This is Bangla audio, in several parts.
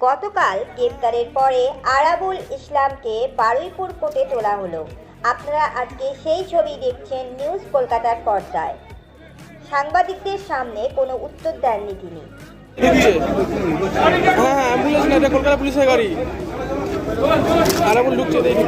গতকাল গ্রেপ্তারের পরে আরাবুল ইসলামকে বারুইপুর কোর্টে তোলা হলো। আপনারা আজকে সেই ছবি দেখছেন নিউজ কলকাতার পর্দায়। সাংবাদিকদের সামনে কোনো উত্তর দেননি তিনি। হ্যাঁ হ্যাঁ অ্যাম্বুলেন্স না এটা কলকাতা পুলিশের গাড়ি। আরামুল ঢুকছে দেখি।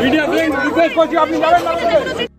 মিডিয়া আপনি যাবেন না